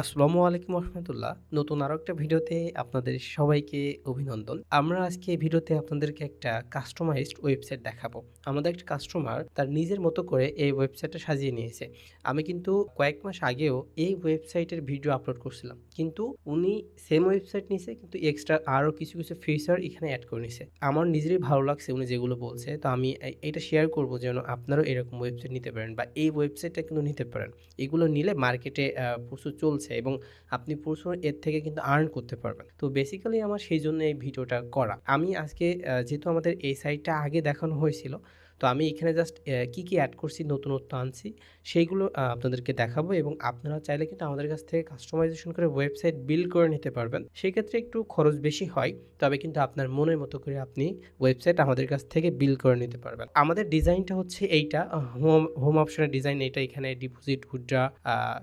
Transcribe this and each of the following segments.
আসসালামু আলাইকুম রহমতুল্লাহ। নতুন আরও একটা ভিডিওতে আপনাদের সবাইকে অভিনন্দন। আমরা আজকে এই ভিডিওতে আপনাদেরকে একটা কাস্টমাইজড ওয়েবসাইট দেখাবো। আমাদের একটা কাস্টমার তার নিজের মতো করে এই ওয়েবসাইটটা সাজিয়ে নিয়েছে। আমি কিন্তু কয়েক মাস আগেও এই ওয়েবসাইটের ভিডিও আপলোড করছিলাম। কিন্তু উনি সেম ওয়েবসাইট নিয়েছে কিন্তু এক্সট্রা আরও কিছু কিছু ফিচার এখানে অ্যাড করে নিয়েছে আমার নিজেরই ভালো লাগছে উনি যেগুলো বলছে। তো আমি এটা শেয়ার করব যেন আপনারাও এরকম ওয়েবসাইট নিতে পারেন বা এই ওয়েবসাইটটা কিন্তু নিতে পারেন। এগুলো নিলে মার্কেটে প্রচুর চলছে। এবং আপনি প্রচুর এর থেকে কিন্তু আর্ন করতে পারবেন। তো বেসিক্যালি আমার সেই জন্য এই ভিডিওটা করা। আমি আজকে যেহেতু আমাদের এই সাইটটা আগে দেখানো হয়েছিল, তো আমি এখানে জাস্ট কি কি অ্যাড করছি, নতুনত্ব আনছি সেইগুলো আপনাদেরকে দেখাবো এবং আপনারা চাইলে কিন্তু আমাদের কাছ থেকে কাস্টমাইজেশন করে ওয়েবসাইট বিল্ড করে নিতে পারবেন। সেই ক্ষেত্রে একটু খরচ বেশি হয়, তবে কিন্তু আপনার মনের মতো করে আপনি ওয়েবসাইট আমাদের কাছ থেকে বিল্ড করে নিতে পারবেন। আমাদের ডিজাইনটা হচ্ছে এইটা হোম হোম অপশনের ডিজাইন এটা এখানে ডিপোজিট উইথড্রা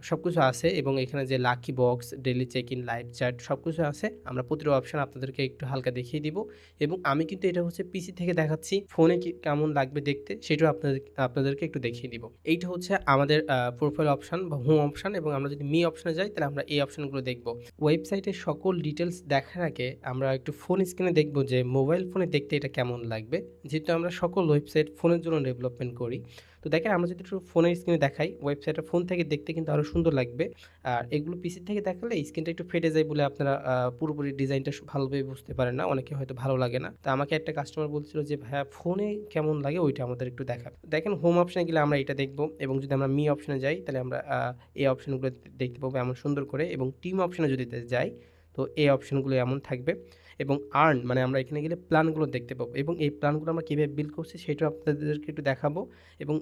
সব কিছু আছে এবং এখানে যে lucky box daily check in live chat সব কিছু আছে। আমরা প্রতিটা অপশন আপনাদেরকে একটু হালকা দেখিয়ে দিব এবং আমি কিন্তু এটা হচ্ছে পিসি থেকে দেখাচ্ছি ফোনে কেমন লাগবে দেখতে, সেটাও আপনাদের, আপনাদেরকে একটু দেখিয়ে দিব। এইটা হচ্ছে আমাদের প্রোফাইল অপশান বা হোম অপশান এবং আমরা যদি মি অপশানে যাই, তাহলে আমরা এই অপশানগুলো দেখব। ওয়েবসাইটের সকল ডিটেলস দেখার আগে আমরা একটু ফোন স্ক্রিনে দেখব যে মোবাইল ফোনে দেখতে এটা কেমন লাগবে। যেহেতু আমরা সকল ওয়েবসাইট ফোনের জন্য ডেভেলপমেন্ট করি তো দেখেন আমরা যদি একটু ফোনের স্ক্রিনে দেখাই ওয়েবসাইটটা ফোন থেকে দেখতে কিন্তু আরও সুন্দর লাগবে। আর এগুলো পিসি থেকে দেখালে স্ক্রিনটা একটু ফেটে যায় বলে আপনারা পুরোপুরি ডিজাইনটা ভালোভাবে বুঝতে পারেন না, অনেকে হয়তো ভালো লাগে না। তো আমাকে একটা কাস্টমার বলছিল যে, ভাইয়া ফোনে কেমন লাগে ওইটা আমাদের একটু দেখাবে দেখেন হোম অপশনে গেলে আমরা এটা দেখব এবং যদি আমরা মি অপশনে যাই, তাহলে আমরা এই অপশনগুলো দেখতে পাবো এমন সুন্দর করে এবং টিম অপশনে যদি যাই তো এই অপশনগুলো এমন থাকবে। এবং আর্ন মানে আমরা এখানে গেলে প্ল্যানগুলো দেখতে পাবো। এবং এই প্ল্যানগুলো আমরা কীভাবে বিল করছি সেটাও আপনাদেরকে একটু দেখাবো। এবং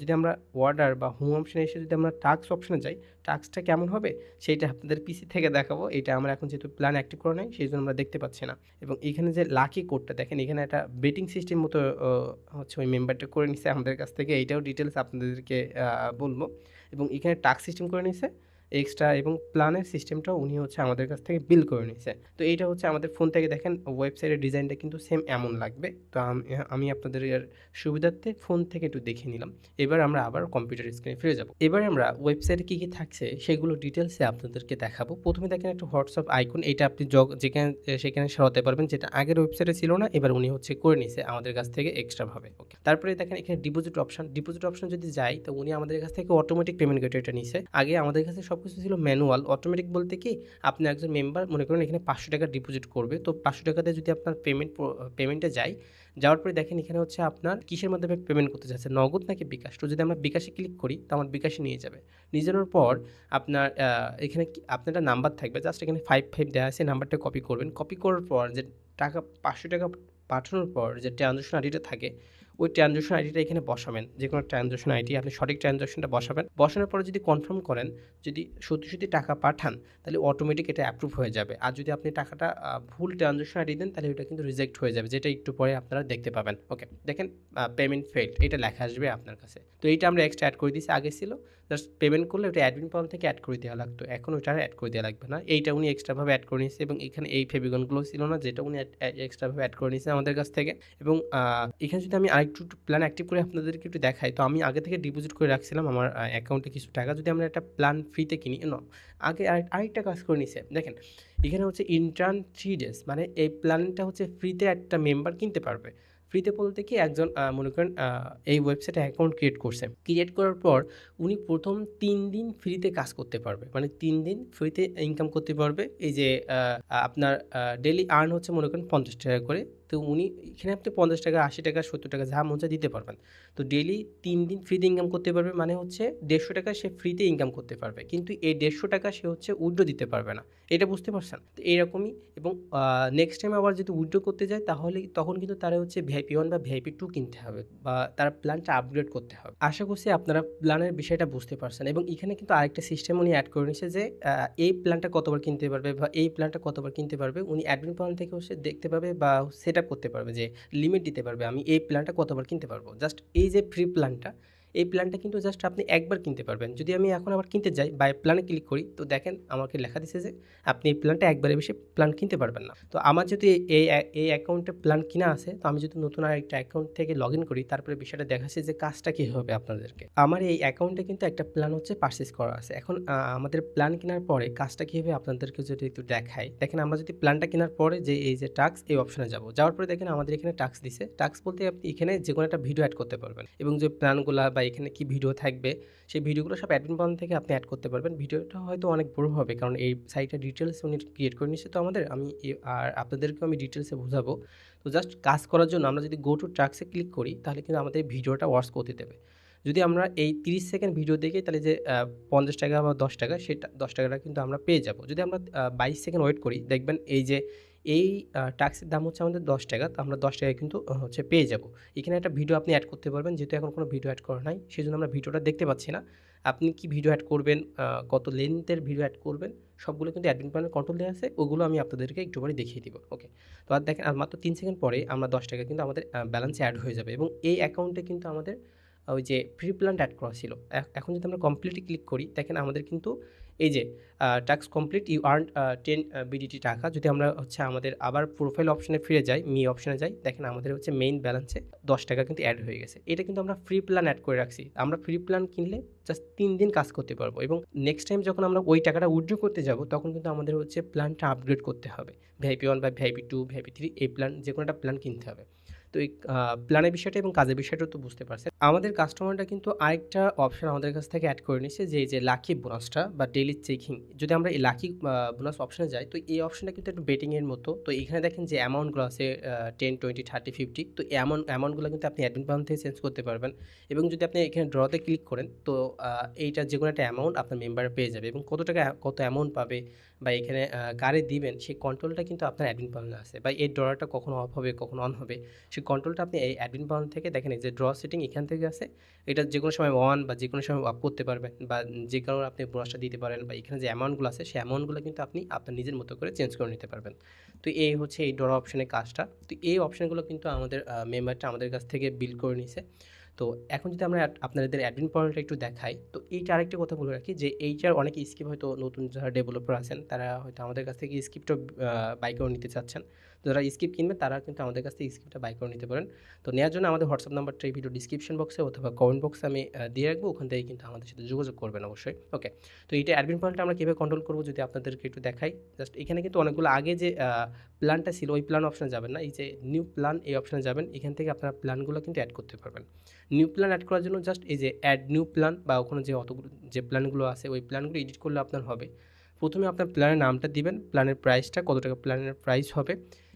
যদি আমরা অর্ডার বা হোম অপশনে এসে যদি আমরা টাস্ক অপশানে যাই টাস্কটা কেমন হবে? সেইটা আপনাদের পিসি থেকে দেখাবো। এটা আমরা এখন যেহেতু প্ল্যান অ্যাক্টিভ করে নাই, সেই জন্য আমরা দেখতে পাচ্ছি না। এবং এখানে যে লাকি কোডটা দেখেন এখানে একটা বেটিং সিস্টেম মতো হচ্ছে ওই মেম্বারটা করে নিছে আমাদের কাছ থেকে। এইটাও ডিটেলস আপনাদেরকে বলব। এবং এখানে টাস্ক সিস্টেম করে নিছে। এক্সট্রা এবং প্ল্যানের সিস্টেমটাও উনি হচ্ছে আমাদের কাছ থেকে বিল করে নিছে তো এইটা হচ্ছে আমাদের ফোন থেকে দেখেন ওয়েবসাইটের ডিজাইনটা কিন্তু সেম এমন লাগবে। তো আমি আপনাদের সুবিধার্থে ফোন থেকে একটু দেখে নিলাম। এবার আমরা আবার কম্পিউটার স্ক্রিনে ফিরে যাব। এবার আমরা ওয়েবসাইটে কী কী থাকছে সেগুলো ডিটেলসে আপনাদেরকে দেখাবো। প্রথমে দেখেন একটা হোয়াটসঅ্যাপ আইকন এটা আপনি জগ- যেখানে, সেখানে সরাতে পারবেন, যেটা আগের ওয়েবসাইটে ছিল না, এবার উনি হচ্ছে করে নিছে আমাদের কাছ থেকে এক্সট্রাভাবে ওকে তারপরে দেখেন এখানে ডিপোজিট অপশন ডিপোজিট অপশন যদি যাই তো উনি আমাদের কাছ থেকে অটোমেটিক পেমেন্ট গেটওয়েটা নিছে আগে আমাদের কাছে সব কিছু ছিল ম্যানুয়াল অটোমেটিক বলতে কি আপনি একজন মেম্বার মনে করেন এখানে পাঁচশো টাকা ডিপোজিট করবে। তো পাঁচশো টাকাতে যদি আপনার পেমেন্ট পেমেন্টে যায় যাওয়ার পরে দেখেন এখানে হচ্ছে আপনার কিসের মাধ্যমে পেমেন্ট করতে চাচ্ছে নগদ নাকি বিকাশ? তো যদি আমরা বিকাশে ক্লিক করি, তো আমার বিকাশে নিয়ে যাবে। নিয়ে যাওয়ার পর আপনার এখানে আপনার একটা নাম্বার থাকবে। জাস্ট এখানে ফাইভ ফাইভ দেওয়া আছে নাম্বারটা কপি করবেন। কপি করার পর যে টাকা, পাঁচশো টাকা পাঠানোর পর যে ট্রানজ্যাকশন আইডিটা থাকে ওই ট্রানজেকশন আইডিটা এখানে বসাবেন। যে কোনো ট্রানজাকশন আইডি আপনি সঠিক ট্রানজ্যাকশনটা বসাবেন। বসানোর পরে যদি কনফার্ম করেন, যদি সত্যি সত্যি টাকা পাঠান, তাহলে অটোমেটিক এটা অ্যাপ্রুভ হয়ে যাবে। আর যদি আপনি টাকাটা ভুল ট্রানজ্যাকশন আইডি দেন, তাহলে ওইটা কিন্তু রিজেক্ট হয়ে যাবে, যেটা একটু পরে আপনারা দেখতে পাবেন। ওকে দেখেন পেমেন্ট ফেল্ড এটা লেখা আসবে আপনার কাছে। তো এইটা আমরা এক্সট্রা অ্যাড করে দিয়েছি, আগে ছিল। জাস্ট পেমেন্ট করলে ওটা অ্যাডমিন পাওয়ার থেকে অ্যাড করে দেওয়া লাগতো। এখন ওটা অ্যাড করে দেওয়া লাগবে না। এইটা উনি এক্সট্রাভাবে অ্যাড করে নিয়েছে এবং এখানে এই ফেবিগনগুলো ছিল না, যেটা উনি এক্সট্রাভাবে অ্যাড করে নিয়েছে আমাদের কাছ থেকে। এবং এখানে যদি আমি আরেকটু প্ল্যান অ্যাক্টিভ করে আপনাদেরকে একটু দেখাই, তো আমি আগে থেকে ডিপোজিট করে রাখছিলাম আমার অ্যাকাউন্টে কিছু টাকা। যদি আমরা একটা প্ল্যান ফ্রিতে কিনি ন আগে আরেক- আরেকটা কাজ করে নিছে দেখেন, এখানে হচ্ছে ইন্টার্ন থ্রি ডেজ মানে এই প্ল্যানটা হচ্ছে ফ্রিতে একটা মেম্বার কিনতে পারবে। ফ্রিতে বলতে কি একজন মনে করেন এই ওয়েবসাইটে অ্যাকাউন্ট ক্রিয়েট করছে। ক্রিয়েট করার পর উনি প্রথম তিন দিন ফ্রিতে কাজ করতে পারবে। মানে তিন দিন ফ্রিতে ইনকাম করতে পারবে। এই যে আপনার ডেলি আর্ন হচ্ছে মনে করেন পঞ্চাশ টাকা করে। তো উনি, এখানে আপনি পঞ্চাশ টাকা, আশি টাকা, সত্তর টাকা, যা মন দিতে পারবেন। তো ডেলি তিন দিন ফ্রিতে ইনকাম করতে পারবে মানে হচ্ছে দেড়শো টাকা সে ফ্রিতে ইনকাম করতে পারবে। কিন্তু এই দেড়শো টাকা সে হচ্ছে উইড্রো দিতে পারবে না। এটা বুঝতে পারছেন? তো এইরকমই এবং নেক্সট টাইম আবার যদি উইড্রো করতে যায়, তাহলে তখন কিন্তু তারা হচ্ছে ভিআইপি ওয়ান বা ভিআইপি টু কিনতে হবে বা তার প্ল্যানটা আপগ্রেড করতে হবে। আশা করছি আপনারা প্ল্যানের বিষয়টা বুঝতে পারছেন এবং এখানে কিন্তু আরেকটা সিস্টেম উনি অ্যাড করে নিয়েছে যে এই প্ল্যানটা কতবার কিনতে পারবে বা এই প্ল্যানটা কতবার কিনতে পারবে, উনি অ্যাডমিন প্ল্যান থেকে হচ্ছে দেখতে পাবে বা সেট করতে পারবে যে লিমিট দিতে পারবে, আমি এই প্ল্যানটা কতবার কিনতে পারব? জাস্ট এই যে ফ্রি প্ল্যানটা এই প্ল্যানটা কিন্তু জাস্ট আপনি একবার কিনতে পারবেন। যদি আমি এখন আবার কিনতে যাই বাই প্ল্যানে ক্লিক করি, তো দেখেন আমাকে লেখা দিছে যে, আপনি এই প্ল্যানটা একবারে বেশি প্ল্যান কিনতে পারবেন না। তো আমার যদি এই এই অ্যাকাউন্টে প্ল্যান কিনা আছে, তো আমি যদি নতুন আর একটা অ্যাকাউন্ট থেকে লগ ইন করি, তারপরে বিষয়টা দেখাচ্ছে যে কাজটা কী হবে আপনাদেরকে। আমার এই অ্যাকাউন্টে কিন্তু একটা প্ল্যান হচ্ছে পারচেস করা আছে। এখন আমাদের প্ল্যান কেনার পরে কাজটা কী হবে আপনাদেরকে যদি একটু দেখাই। দেখেন আমরা যদি প্ল্যানটা কেনার পরে যে, এই যে টাক্স এই অপশনে যাব। যাওয়ার পরে দেখেন আমাদের এখানে টাক্স দিছে। টাক্স বলতে আপনি এখানে যে কোনো একটা ভিডিও অ্যাড করতে পারবেন। এবং যে প্ল্যানগুলো বা এখানে কি ভিডিও থাকবে, সেই ভিডিওগুলো সব অ্যাডমিন প্ল্যান থেকে আপনি অ্যাড করতে পারবেন। ভিডিওটা হয়তো অনেক বড় হবে, কারণ এই সাইটটা ডিটেলস উনি ক্রিয়েট করে নিচ্ছে তো আমাদের আমি আর আপনাদেরকেও আমি ডিটেলসে বোঝাবো। তো জাস্ট কাজ করার জন্য আমরা যদি গো টু ট্রাক্সে ক্লিক করি, তাহলে কিন্তু আমাদের ভিডিওটা ওয়াচ করতে দেবে। যদি আমরা এই তিরিশ সেকেন্ড ভিডিও দেখি, তাহলে যে পঞ্চাশ টাকা বা দশ টাকা, সেটা দশ টাকাটা কিন্তু আমরা পেয়ে যাব। যদি আমরা বাইশ সেকেন্ড ওয়েট করি, দেখবেন এই যে এই ট্যাক্সের দাম হচ্ছে আমাদের দশ টাকা, তো আমরা দশ টাকায় কিন্তু হচ্ছে পেয়ে যাব। এখানে একটা ভিডিও আপনি অ্যাড করতে পারবেন, যেহেতু এখন কোনো ভিডিও অ্যাড করা নাই সেই জন্য আমরা ভিডিওটা দেখতে পাচ্ছি না। আপনি কি ভিডিও অ্যাড করবেন কত লেন্থের ভিডিও অ্যাড করবেন, সবগুলো কিন্তু অ্যাডমিন প্ল্যানের কন্ট্রোল দেওয়া আছে, ওগুলো আমি আপনাদেরকে একটু পরে দেখিয়ে দিব ওকে তো আর দেখেন, আর মাত্র তিন সেকেন্ড পরে আমরা দশ টাকা কিন্তু আমাদের ব্যালেন্সে অ্যাড হয়ে যাবে এবং এই অ্যাকাউন্টে কিন্তু আমাদের ওই যে ফ্রি প্ল্যান্ট অ্যাড করা ছিল। এখন যদি আমরা কমপ্লিটলি ক্লিক করি, দেখেন আমাদের কিন্তু এই যে task complete you earn ten BDT টাকা। যদি আমরা হচ্ছে আমাদের আবার প্রোফাইল অপশনে ফিরে যাই মি অপশনে যাই, দেখেন আমাদের হচ্ছে মেইন ব্যালেন্সে দশ টাকা কিন্তু অ্যাড হয়ে গেছে। এটা কিন্তু আমরা ফ্রি প্ল্যান অ্যাড করে রাখছি। আমরা ফ্রি প্ল্যান কিনলে জাস্ট তিন দিন কাজ করতে পারব এবং নেক্সট টাইম যখন আমরা ওই টাকাটা উইথড্র করতে যাব, তখন কিন্তু আমাদের হচ্ছে প্ল্যানটা আপগ্রেড করতে হবে। ভিআইপি ওয়ান বা ভিআইপি টু ভিআইপি থ্রি এই প্ল্যান যে কোনো একটা প্ল্যান কিনতে হবে। তো এই প্ল্যানের বিষয়টা এবং কাজের বিষয়টা তো বুঝতে পারছেন। আমাদের কাস্টমারটা কিন্তু আরেকটা অপশন আমাদের কাছ থেকে অ্যাড করে নিচ্ছে যে, এই যে লাকি বোনাসটা বা ডেইলি চেকিং যদি আমরা এই লাকি বোনাস অপশনে যাই, তো এই অপশনটা কিন্তু একটু বেটিংয়ের মতো। তো এখানে দেখেন যে অ্যামাউন্টগুলো আছে টেন টোয়েন্টি থার্টি ফিফটি তো অ্যামাউন্ট অ্যামাউন্টগুলো কিন্তু আপনি অ্যাডমিন প্ল্যান থেকে চেঞ্জ করতে পারবেন। এবং যদি আপনি এখানে ড্রতে ক্লিক করেন, তো এইটা যে কোনো একটা অ্যামাউন্ট আপনার মেম্বার পেয়ে যাবে। এবং কত টাকা, কত অ্যামাউন্ট পাবে বা এখানে কারে দিবেন, সেই কন্ট্রোলটা কিন্তু আপনার অ্যাডমিন প্ল্যানে আছে বা এই ড্রটা কখন অফ হবে, কখন অন হবে, সেই কন্ট্রোলটা আপনি এই অ্যাডমিন প্ল্যান থেকে দেখেন যে ড্র সেটিং এখান থেকে আছে এটা যে কোনো সময় অন বা যে কোনো সময় অফ করতে পারবেন বা যে কারণে আপনি বোনাসটা দিতে পারেন বা এখানে যে অ্যামাউন্টগুলো আছে, সেই অ্যামাউন্টগুলো কিন্তু আপনি আপনার নিজের মতো করে চেঞ্জ করে নিতে পারবেন। তো এই হচ্ছে এই ড্র অপশনের কাজটা। তো এই অপশনগুলো কিন্তু আমাদের মেম্বারটা আমাদের কাছ থেকে বিল করে নিছে। তো এখন যদি আমরা আপনাদের অ্যাডমিন পয়েন্টটা একটু দেখাই, তো এইটা আরেকটা কথা বলে রাখি যে এইটার অনেক স্কিপ হয়তো নতুন যারা ডেভেলপার আছেন, তারা হয়তো আমাদের কাছ থেকে স্কিপটা বাই করে নিতে চাচ্ছেন। যারা স্কিপ কিনবে, তারা কিন্তু আমাদের কাছ থেকে স্কিপটা বাই করে নিতে পারেন। তো নেওয়ার জন্য আমাদের হোয়াটসঅ্যাপ নাম্বারটা এই ভিডিও ডিসক্রিপশন বক্সে অথবা কমেন্ট বক্সে আমি দিয়ে রাখব। ওখান থেকে কিন্তু আমাদের সাথে যোগাযোগ করবেন অবশ্যই। ওকে তো এইটা অ্যাডমিন পয়েন্টটা আমরা কীভাবে কন্ট্রোল করব যদি আপনাদেরকে একটু দেখাই। জাস্ট এখানে কিন্তু অনেকগুলো আগে যে প্ল্যানটা ছিল, ওই প্ল্যান অপশনে যাবেন না। এই যে নিউ প্ল্যান এই অপশনে যাবেন। এখান থেকে আপনারা প্ল্যানগুলো কিন্তু অ্যাড করতে পারবেন। নিউ প্ল্যান অ্যাড করার জন্য জাস্ট এই যে অ্যাড নিউ প্ল্যান বা ওখানে যে অতগুলো, যে প্ল্যানগুলো আছে, ওই প্ল্যানগুলো এডিট করলে আপনার হবে। প্রথমে আপনার প্ল্যানের নামটা দিবেন। প্ল্যানের প্রাইসটা কত টাকা? প্ল্যানের প্রাইস হবে।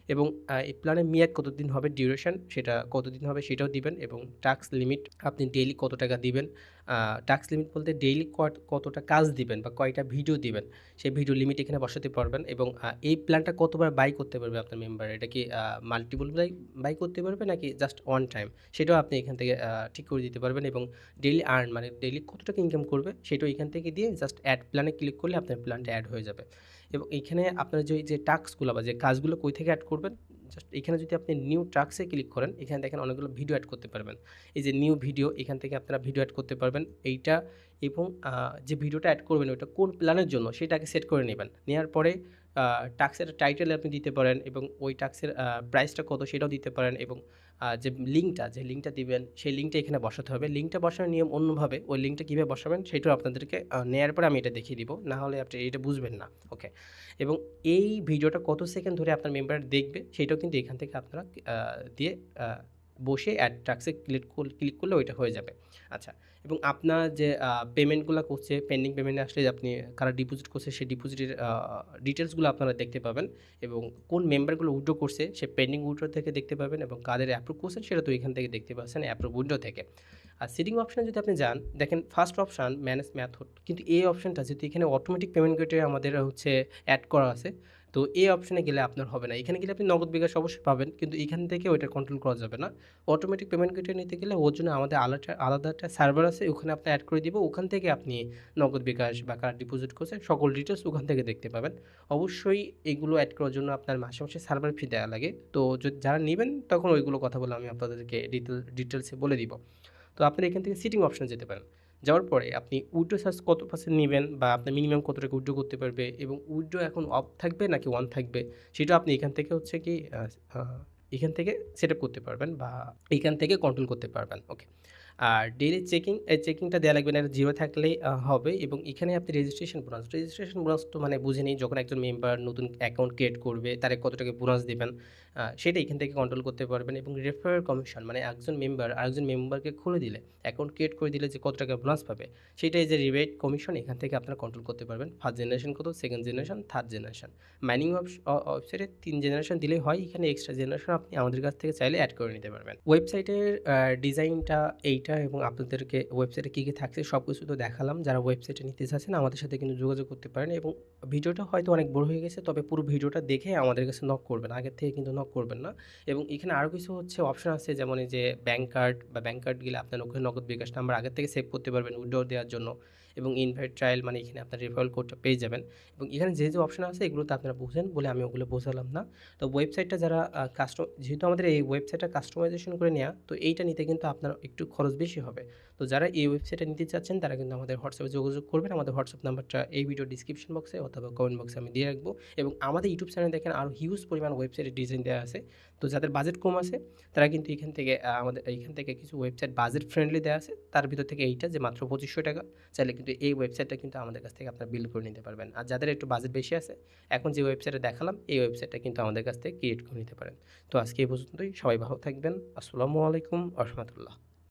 এবং এই প্ল্যানের মেয়াদ কতদিন হবে ডিউরেশন সেটা কতদিন হবে সেটাও দিবেন এবং টাস্ক লিমিট আপনি ডেইলি কত টাকা দিবেন টাস্ক লিমিট বলতে ডেইলি কতটা কাজ দিবেন বা কয়টা ভিডিও দিবেন, সেই ভিডিও লিমিট এখানে বসাতে পারবেন এবং এই প্ল্যানটা কতবার বাই করতে পারবে আপনার মেম্বার এটা কি মাল্টিপল বাই বাই করতে পারবে নাকি জাস্ট ওয়ান টাইম সেটাও আপনি এখান থেকে ঠিক করে দিতে পারবেন এবং ডেইলি আর্ন মানে ডেইলি কত টাকা ইনকাম করবে সেটাও এখান থেকে দিয়ে জাস্ট অ্যাড প্ল্যানে ক্লিক করলে আপনার প্ল্যানটা অ্যাড হয়ে যাবে। এবং এইখানে আপনারা যে যে টাস্কগুলো বা যে কাজগুলো কই থেকে অ্যাড করবেন জাস্ট এখানে যদি আপনি নিউ টাস্কে ক্লিক করেন, এখানে দেখেন অনেকগুলো ভিডিও অ্যাড করতে পারবেন। এই যে নিউ ভিডিও এখান থেকে আপনারা ভিডিও অ্যাড করতে পারবেন। এইটা এবং যে ভিডিওটা অ্যাড করবেন, ওইটা কোন প্ল্যানের জন্য, সেটাকে সেট করে নেবেন। নেওয়ার পরে টাক্সের টাইটেল আপনি দিতে পারেন এবং ওই টাক্সের প্রাইসটা কত সেটাও দিতে পারেন এবং যে লিঙ্কটা যে লিঙ্কটা দিবেন, সেই লিঙ্কটা এখানে বসাতে হবে। লিঙ্কটা বসানোর নিয়ম অন্যভাবে, ওই লিঙ্কটা কীভাবে বসাবেন সেটাও আপনাদেরকে নেয়ার পরে আমি এটা দেখিয়ে দিব। না হলে আপনি এটা বুঝবেন না ওকে এবং এই ভিডিওটা কত সেকেন্ড ধরে আপনার মেম্বার দেখবে, সেটাও কিন্তু এখান থেকে আপনারা দিয়ে বসে অ্যাড টাক্সে ক্লিক ক্লিক করলে ওইটা হয়ে যাবে। আচ্ছা এবং আপনার যে পেমেন্টগুলো করছে পেন্ডিং পেমেন্টে আসলে আপনি কারা ডিপোজিট করছে, সেই ডিপোজিটের ডিটেলসগুলো আপনারা দেখতে পাবেন এবং কোন মেম্বারগুলো উইড্রো করছে, সে পেন্ডিং উইড্রো থেকে দেখতে পাবেন এবং কাদের অ্যাপ্রুভ করছেন, সেটা তো এখান থেকে দেখতে পাচ্ছেন অ্যাপ্রুভ উইড্রো থেকে। আর সিটিং অপশানে যদি আপনি যান, দেখেন ফার্স্ট অপশান ম্যানেজ ম্যাথড কিন্তু এই অপশানটা যেহেতু এখানে অটোমেটিক পেমেন্ট গেটে আমাদের হচ্ছে অ্যাড করা আছে তো এই অপশানে গেলে আপনার হবে না। এখানে গেলে আপনি নগদ বিকাশ অবশ্যই পাবেন, কিন্তু এখান থেকে ওইটা কন্ট্রোল করা যাবে না। অটোমেটিক পেমেন্ট গেটে নিতে গেলে ওর জন্য আমাদের আলাদা আলাদা একটা সার্ভার আছে, ওখানে আপনি অ্যাড করে দিব, ওখান থেকে আপনি নগদ বিকাশ বা কার ডিপোজিট করছে, সকল ডিটেলস ওখান থেকে দেখতে পাবেন। অবশ্যই এগুলো অ্যাড করার জন্য আপনার মাসে মাসে সার্ভার ফি দেওয়া লাগে। তো যদি যারা নেবেন, তখন ওইগুলো কথা বলে আমি আপনাদেরকে ডিটেল ডিটেলসে বলে দিব। তো আপনারা এখান থেকে সিটিং অপশন যেতে পারেন। যাওয়ার পরে আপনি উইড্রো চার্জ কত পার্সেন্ট নেবেন বা আপনি মিনিমাম কত টাকা উইড্রো করতে পারবে এবং উইড্রো এখন অফ থাকবে নাকি ওয়ান থাকবে, সেটা আপনি এখান থেকে হচ্ছে কি এখান থেকে সেট করতে পারবেন বা এখান থেকে কন্ট্রোল করতে পারবেন ওকে আর ডেইলি চেকিং এই চেকিংটা দেওয়া লাগবে না জিরো থাকলেই হবে এবং এখানে আপনি রেজিস্ট্রেশন বোনাস রেজিস্ট্রেশন বোনাস তো মানে বুঝে নিই যখন একজন মেম্বার নতুন অ্যাকাউন্ট ক্রিয়েট করবে, তারে কত টাকা বোনাস দেবেন সেটা এখান থেকে কন্ট্রোল করতে পারবেন এবং রেফারেল কমিশন মানে একজন মেম্বার আরেকজন মেম্বারকে খুলে দিলে অ্যাকাউন্ট ক্রিয়েট করে দিলে যে কত টাকা বোনাস পাবে, সেটাই যে রিবেট কমিশন এখান থেকে আপনারা কন্ট্রোল করতে পারবেন। ফার্স্ট জেনারেশন কত second generation third generation mining ওয়েবসাইটে তিন জেনারেশন দিলেই হয়, এখানে এক্সট্রা জেনারেশন আপনি আমাদের কাছ থেকে চাইলে অ্যাড করে নিতে পারবেন। ওয়েবসাইটের ডিজাইনটা এইটা এবং আপনাদেরকে ওয়েবসাইটে কী কী থাকছে সব কিছু তো দেখালাম। যারা ওয়েবসাইটে নিতে চাচ্ছেন, আমাদের সাথে কিন্তু যোগাযোগ করতে পারেন এবং ভিডিওটা হয়তো অনেক বড় হয়ে গেছে, তবে পুরো ভিডিওটা দেখে আমাদের কাছে নক করবেন। আগের থেকে কিন্তু নক করবেন না। এবং এখানে আরও কিছু হচ্ছে অপশন আছে, যেমন এই যে ব্যাঙ্ক কার্ড বা ব্যাঙ্ক কার্ড গেলে আপনার ওখানে নগদ বিকাশ নাম্বার আগের থেকে সেভ করতে পারবেন উইড্রো দেওয়ার জন্য। এবং ইনভাইট ট্রায়াল মানে এখানে আপনার রেফারেল কোডটা পেয়ে যাবেন। এবং এখানে যে যে অপশন আছে এগুলো তো আপনারা বুঝেন বলে আমি ওগুলো বোঝালাম না। তো ওয়েবসাইটটা যারা কাস্টম যেহেতু আমাদের এই ওয়েবসাইটটা কাস্টমাইজেশন করে নেওয়া তো এইটা নিতে কিন্তু আপনার একটু খরচ বেশি হবে। তো যারা এই ওয়েবসাইটটা নিতে চাচ্ছেন, তারা কিন্তু আমাদের হোয়াটসঅ্যাপে যোগাযোগ করবেন। আমাদের হোয়াটসঅ্যাপ নাম্বারটা এই ভিডিও ডিসক্রিপশন বক্সে অথবা কমেন্ট বক্সে আমি দিয়ে রাখব। এবং আমাদের ইউটিউব চ্যানেলে দেখেন আরও হিউজ পরিমাণ ওয়েবসাইটের ডিজাইন দেওয়া আছে। তো যাদের বাজেট কম আছে, তারা কিন্তু এখান থেকে আমাদের এইখান থেকে কিছু ওয়েবসাইট বাজেট ফ্রেন্ডলি দেওয়া আছে। তার ভিতর থেকে এইটা যে মাত্র পঁচিশশো টাকা, চাইলে কিন্তু এই ওয়েবসাইটটা কিন্তু আমাদের কাছ থেকে আপনারা বিল করে নিতে পারবেন। আর যাদের একটু বাজেট বেশি আছে, এখন যে ওয়েবসাইটে দেখালাম, এই ওয়েবসাইটটা কিন্তু আমাদের কাছ থেকে ক্রিয়েট করে নিতে পারেন। তো আজকে এই পর্যন্তই। সবাই ভালো থাকবেন। আসসালামু আলাইকুম রহমতুল্লাহ।